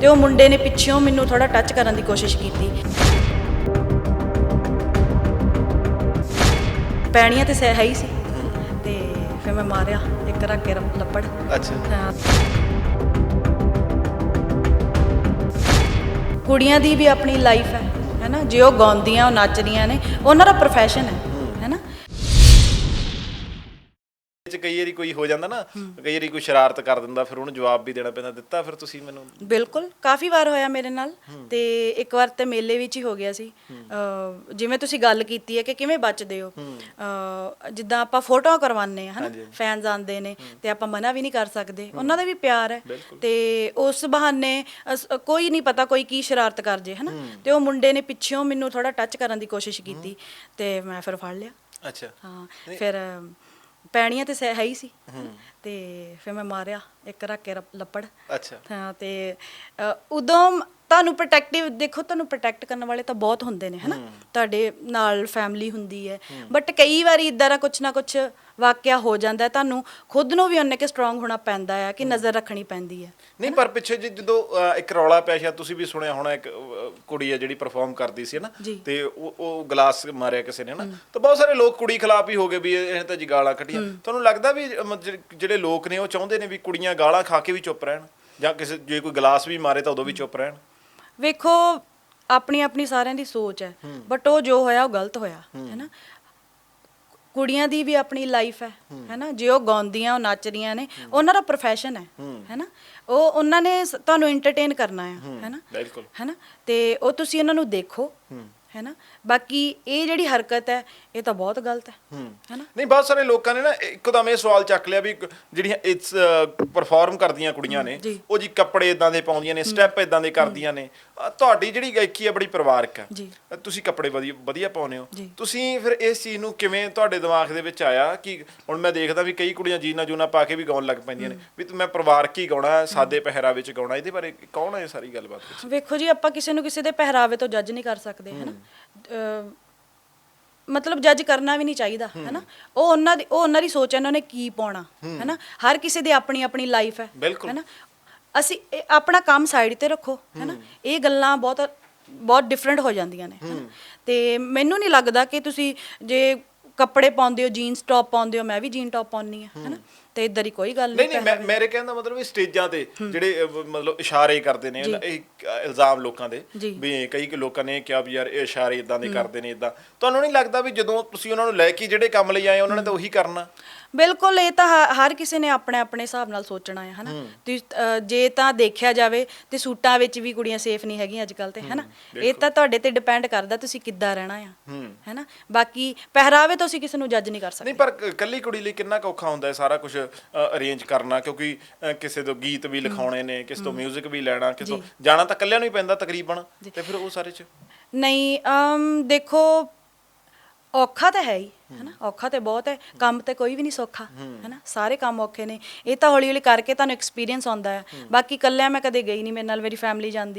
ਤੇ ਉਹ ਮੁੰਡੇ ਨੇ ਪਿੱਛੋਂ ਮੈਨੂੰ ਥੋੜਾ ਟੱਚ ਕਰਨ ਦੀ ਕੋਸ਼ਿਸ਼ ਕੀਤੀ। ਪੈਣੀਆਂ ਤੇ ਸਹਿ ਹੈ ਹੀ ਸੀ। ਤੇ ਫਿਰ ਮੈਂ ਮਾਰਿਆ ਇੱਕ ਰੱਖ ਕੇ ਲੱਪੜ। ਅੱਛਾ। ਹਾਂ। ਕੁੜੀਆਂ ਦੀ ਵੀ ਆਪਣੀ ਲਾਈਫ ਹੈ ਹੈਨਾ ਜੇ ਉਹ ਗਾਉਂਦੀਆਂ ਉਹ ਨੱਚਦੀਆਂ ਨੇ ਉਹਨਾਂ ਦਾ ਪ੍ਰੋਫੈਸ਼ਨ ਹੈ ਹੈਨਾ ਚ ਕਈ ਵਾਰੀ ਕੋਈ ਹੋ ਜਾਂਦਾ ਨਾ ਕਈ ਵਾਰੀ ਕੋਈ ਸ਼ਰਾਰਤ ਕਰ ਦਿੰਦਾ ਫਿਰ ਉਹਨੂੰ ਜਵਾਬ ਵੀ ਦੇਣਾ ਪੈਂਦਾ ਦਿੱਤਾ ਫਿਰ ਤੁਸੀਂ ਮੈਨੂੰ ਬਿਲਕੁਲ ਕਾਫੀ ਵਾਰ ਹੋਇਆ ਮੇਰੇ ਨਾਲ ਤੇ ਇੱਕ ਵਾਰ ਤੇ ਮੇਲੇ ਵਿੱਚ ਹੀ ਹੋ ਗਿਆ ਸੀ। ਜਿਵੇਂ ਤੁਸੀਂ ਗੱਲ ਕੀਤੀ ਹੈ ਕਿ ਕਿਵੇਂ ਬਚਦੇ ਹੋ? ਜਿੱਦਾਂ ਆਪਾਂ ਫੋਟੋਆਂ ਕਰਵਾਉਂਦੇ ਆ ਹਨਾ ਫੈਨਸ ਆਉਂਦੇ ਨੇ ਤੇ ਆਪਾਂ ਮਨਾ ਵੀ ਨਹੀਂ ਕਰ ਸਕਦੇ। ਉਹਨਾਂ ਦਾ ਵੀ ਪਿਆਰ ਹੈ। ਤੇ ਉਸ ਬਹਾਨੇ ਕੋਈ ਨਹੀਂ ਪਤਾ ਕੋਈ ਕੀ ਸ਼ਰਾਰਤ ਕਰ ਜੇ ਹਨਾ। ਤੇ ਉਹ ਮੁੰਡੇ ਨੇ ਪਿੱਛੋਂ ਮੈਨੂੰ ਥੋੜਾ ਟੱਚ ਕਰਨ ਦੀ ਕੋਸ਼ਿਸ਼ ਕੀਤੀ ਤੇ ਮੈਂ ਫਿਰ ਫੜ ਲਿਆ। ਅੱਛਾ। ਹਾਂ ਫਿਰ ਪੈਣੀਆਂ ਤੇ ਸਹਿ ਹੈ ਹੀ ਸੀ। ਤੇ ਫਿਰ ਮੈਂ ਮਾਰਿਆ ਇੱਕ ਰੱਖ ਕੇ ਰ- ਲੱਪੜ। ਅੱਛਾ। ਤੇ ਅ, ਉਦੋਂ ਤੁਹਾਨੂੰ ਪ੍ਰੋਟੈਕਟਿਵ ਦੇਖੋ ਤੁਹਾਨੂੰ ਪ੍ਰੋਟੈਕਟ ਕਰਨ ਵਾਲੇ ਤਾਂ ਬਹੁਤ ਹੁੰਦੇ ਨੇ ਹਨਾ? ਤੁਹਾਡੇ ਨਾਲ ਫੈਮਿਲੀ ਹੁੰਦੀ ਹੈ। ਬਟ ਕਈ ਵਾਰੀ ਇਦਾਂ ਦਾ ਕੁਛ ਨਾ ਕੁਛ ਵਾਕਿਆ ਹੋ ਜਾਂਦਾ ਹੈ ਤੁਹਾਨੂੰ ਖੁਦ ਨੂੰ ਵੀ ਉਹਨੇ ਕਿ ਸਟਰੋਂਗ ਹੋਣਾ ਪੈਂਦਾ ਹੈ ਕਿ ਨਜ਼ਰ ਰੱਖਣੀ ਪੈਂਦੀ ਹੈ ਨਹੀਂ ਪਰ ਪਿੱਛੇ ਜੇ ਜਦੋਂ ਇੱਕ ਰੌਲਾ ਪਿਆ ਸ਼ਾਇਦ ਤੁਸੀਂ ਵੀ ਸੁਣਿਆ ਹੋਣਾ ਇੱਕ ਕੁੜੀ ਹੈ ਜਿਹੜੀ ਪਰਫਾਰਮ ਕਰਦੀ ਸੀ ਨਾ ਜੀ। ਤੇ ਉਹ ਉਹ ਗਲਾਸ ਮਾਰਿਆ ਕਿਸੇ ਨੇ ਨਾ ਤਾਂ ਬਹੁਤ ਸਾਰੇ ਲੋਕ ਕੁੜੀ ਖਿਲਾਫ ਹੀ ਹੋ ਗਏ ਵੀ ਇਹ ਤਾਂ ਜੀ ਗਾਲਾਂ ਕੱਢੀਆਂ। ਤੁਹਾਨੂੰ ਲੱਗਦਾ ਵੀ ਅਮ, ਜਿਹੜੇ- ਜਿਹੜੇ ਲੋਕ ਨੇ ਉਹ ਚਾਹੁੰਦੇ ਨੇ ਵੀ ਕੁੜੀਆਂ ਗਾਲਾਂ ਖਾ ਕੇ ਵੀ ਚੁੱਪ ਰਹਿਣ? ਜਾਂ ਕਿਸੇ ਜੇ ਕੋਈ ਗਲਾਸ ਵੀ ਮਾਰੇ ਤਾਂ ਉਦੋਂ ਵੀ ਚੁੱਪ ਰਹਿਣ? ਵੇਖੋ ਆਪਣੀ ਆਪਣੀ ਸਾਰਿਆਂ ਦੀ ਸੋਚ ਹੈ ਬਟ ਉਹ ਜੋ ਹੋਇਆ ਉਹ ਗਲਤ ਹੋਇਆ ਹੈਨਾ ਕੁੜੀਆਂ ਦੀ ਵੀ ਆਪਣੀ ਲਾਈਫ ਹੈ ਹੈਨਾ ਜੇ ਉਹ ਗਾਉਂਦੀਆਂ ਉਹ ਨੱਚਦੀਆਂ ਨੇ ਉਹਨਾਂ ਦਾ ਪ੍ਰੋਫੈਸ਼ਨ ਹੈ ਹੈਨਾ ਉਹ ਉਹਨਾਂ ਨੇ ਤੁਹਾਨੂੰ ਐਂਟਰਟੇਨ ਕਰਨਾ ਹੈ ਹੈਨਾ ਬਿਲਕੁਲ। ਹੈਨਾ ਤੇ ਉਹ ਤੁਸੀਂ ਉਹਨਾਂ ਨੂੰ ਦੇਖੋ। ਹੈਨਾ? ਬਾਕੀ ਇਹ ਜਿਹੜੀ ਹਰਕਤ ਹੈ ਇਹ ਤਾਂ ਬਹੁਤ ਗਲਤ ਹੈ ਹੈਨਾ? ਨਹੀਂ ਬਹੁਤ ਸਾਰੇ ਲੋਕਾਂ ਨੇ ਨਾ ਇੱਕਦਮ ਇਹ ਸਵਾਲ ਚੱਕ ਲਿਆ ਵੀ ਜਿਹੜੀਆਂ ਇਸ ਪਰਫਾਰਮ ਕਰਦੀਆਂ ਕੁੜੀਆਂ ਨੇ। ਉਹ ਜੀ ਕੱਪੜੇ ਇਦਾਂ ਦੇ ਪਾਉਂਦੀਆਂ ਨੇ ਸਟੈਪ ਇਦਾਂ ਦੇ ਕਰਦੀਆਂ ਨੇ। ਤੁਹਾਡੀ ਜਿਹੜੀ ਗਾਇਕੀ ਹੈ ਬੜੀ ਪਰਿਵਾਰਕ ਹੈ। ਤੁਸੀਂ ਕੱਪੜੇ ਵਧੀਆ ਪਾਉਂਦੇ ਹੋ। ਤੁਸੀਂ ਫਿਰ ਇਸ ਚੀਜ਼ ਨੂੰ ਕਿਵੇਂ ਤੁਹਾਡੇ ਦਿਮਾਗ ਦੇ ਵਿੱਚ ਆਇਆ ਕਿ ਹੁਣ ਮੈਂ ਦੇਖਦਾ ਵੀ ਕਈ ਕੁੜੀਆਂ ਜੀਨਾ ਜੂਨਾ ਪਾ ਕੇ ਵੀ ਗਾਉਣ ਲੱਗ ਪੈਂਦੀਆਂ ਨੇ ਵੀ ਮੈਂ ਪਰਿਵਾਰਕ ਹੀ ਗਾਉਣਾ ਹੈ, ਸਾਦੇ ਪਹਿਰਾਵੇ ਵਿੱਚ ਗਾਉਣਾ ਇਹਦੇ ਬਾਰੇ ਕੌਣ ਹੈ ਸਾਰੀ ਗੱਲਬਾਤ ਵੇਖੋ ਜੀ ਆਪਾਂ ਕਿਸੇ ਨੂੰ ਕਿਸੇ ਦੇ ਪਹਿਰਾਵੇ ਤੋਂ ਜੱਜ ਨਹੀਂ ਕਰ ਸਕਦੇ ਹੈਨਾ? ਮਤਲਬ ਜੱਜ ਕਰਨਾ ਵੀ ਨਹੀਂ ਚਾਹੀਦਾ ਹੈਨਾ? ਉਹ ਉਹਨਾਂ ਦੀ ਉਹ ਉਹਨਾਂ ਦੀ ਸੋਚ ਹੈ ਉਹਨਾਂ ਨੇ ਕੀ ਪਾਉਣਾ ਹੈਨਾ? ਹਰ ਕਿਸੇ ਦੀ ਆਪਣੀ ਆਪਣੀ ਲਾਈਫ ਹੈ। ਹੈਨਾ? ਅਸੀਂ ਆਪਣਾ ਕੰਮ ਸਾਈਡ ਤੇ ਰੱਖੋ ਹੈਨਾ? ਇਹ ਗੱਲਾਂ ਬਹੁਤ ਬਹੁਤ ਡਿਫਰੈਂਟ ਹੋ ਜਾਂਦੀਆਂ ਨੇ ਤੇ ਮੈਨੂੰ ਨਹੀਂ ਲੱਗਦਾ ਕਿ ਤੁਸੀਂ ਜੇ ਕੱਪੜੇ ਪਾਉਂਦੇ ਹੋ ਜੀਨਸ ਟੌਪ ਪਾਉਂਦੇ ਹੋ ਮੈਂ ਵੀ ਜੀਨ ਟੌਪ ਪਾਉਣੀ ਆ ਹੈਨਾ? ਤੇ ਇਦਾਂ ਦੀ ਕੋਈ ਗੱਲ ਨਹੀਂ ਨਹੀਂ ਮੇਰੇ ਕਹਿਣ ਦਾ ਮਤਲਬ ਇਹ ਸਟੇਜਾਂ ਤੇ ਜਿਹੜੇ ਅਹ, ਮਤਲਬ ਇਸ਼ਾਰੇ ਕਰਦੇ ਨੇ ਇਹ ਅਹ, ਇਲਜ਼ਾਮ ਲੋਕਾਂ ਦੇ ਜੀ। ਵੀ ਕਈ ਕਿ ਲੋਕਾਂ ਨੇ ਕਿਹਾ ਵੀ ਯਾਰ ਇਹ ਇਸ਼ਾਰੇ ਇਦਾਂ ਦੇ ਕਰਦੇ ਨੇ ਇਦਾਂ ਤੁਹਾਨੂੰ ਨਹੀਂ ਲੱਗਦਾ ਵੀ ਜਦੋਂ ਤੁਸੀਂ ਉਹਨਾਂ ਨੂੰ ਲੈ ਕੇ ਜਿਹੜੇ ਕੰਮ ਲਈ ਆਏ ਉਹਨਾਂ ਨੇ ਤਾਂ ਉਹੀ ਕਰਨਾ? ਬਿਲਕੁਲ ਇਹ ਤਾਂ ਹ- ਹਰ ਕਿਸੇ ਨੇ ਆਪਣੇ ਆਪਣੇ ਹਿਸਾਬ ਨਾਲ ਸੋਚਣਾ ਹੈ ਹਨਾ? ਅ, ਜੇ ਤਾਂ ਦੇਖਿਆ ਜਾਵੇ ਤੇ ਸੂਟਾਂ ਵਿੱਚ ਵੀ ਕੁੜੀਆਂ ਸੇਫ ਨਹੀਂ ਹੈਗੀਆਂ ਅੱਜ ਕੱਲ ਤੇ ਹਨਾ? ਇਹ ਤਾਂ ਤੁਹਾਡੇ ਤੇ ਡਿਪੈਂਡ ਕਰਦਾ ਤੁਸੀਂ ਕਿੱਦਾਂ ਰਹਿਣਾ ਆ ਹੈਨਾ? ਬਾਕੀ ਪਹਿਰਾਵੇ ਤੋਂ ਅਸੀਂ ਕਿਸੇ ਨੂੰ ਜੱਜ ਨਹੀਂ ਕਰ ਸਕਦੇ। ਨਹੀਂ ਪਰ ਕ- ਇਕੱਲੀ ਕੁੜੀ ਲਈ ਕਿੰਨਾ ਕੁ ਔਖਾ ਹੁੰਦਾ ਹੈ ਸਾਰਾ ਕੁਝ ਅਰੇਂਜ ਕਰਨਾ? ਕਿਉਂਕਿ ਕਿਸੇ ਤੋਂ ਗੀਤ ਵੀ ਲਿਖਾਉਣੇ ਨੇ ਕਿਸੇ ਤੋਂ 뮤직 ਵੀ ਲੈਣਾ ਕਿਸੇ ਤੋਂ ਜਾਣਾ ਤਾਂ ਇਕੱਲਿਆਂ ਨੂੰ ਹੀ ਪੈਂਦਾ ਤਕਰੀਬਨ ਤੇ ਫਿਰ ਉਹ ਸਾਰੇ ਚ? ਨਹੀਂ ਅਮ ਦੇਖੋ ਔਖਾ ਤਾਂ ਹੈ ਹੀ। ਹੈਨਾ? ਔਖਾ ਤੇ ਬਹੁਤ ਹੈ ਕੰਮ ਤੇ ਕੋਈ ਵੀ ਨਹੀਂ ਸੌਖਾ ਹੈਨਾ? ਸਾਰੇ ਕੰਮ ਔਖੇ ਨੇ। ਇਹ ਤਾਂ ਹੌਲੀ ਹੌਲੀ ਕਰਕੇ ਤੁਹਾਨੂੰ ਐਕਸਪੀਰੀਅੰਸ ਆਉਂਦਾ ਹੈ। ਬਾਕੀ ਕੱਲਿਆਂ ਮੈਂ ਕਦੇ ਗਈ ਨਹੀਂ ਮੇਰੇ ਨਾਲ ਮੇਰੀ ਫੈਮਿਲੀ ਜਾਂਦੀ ਹੈ।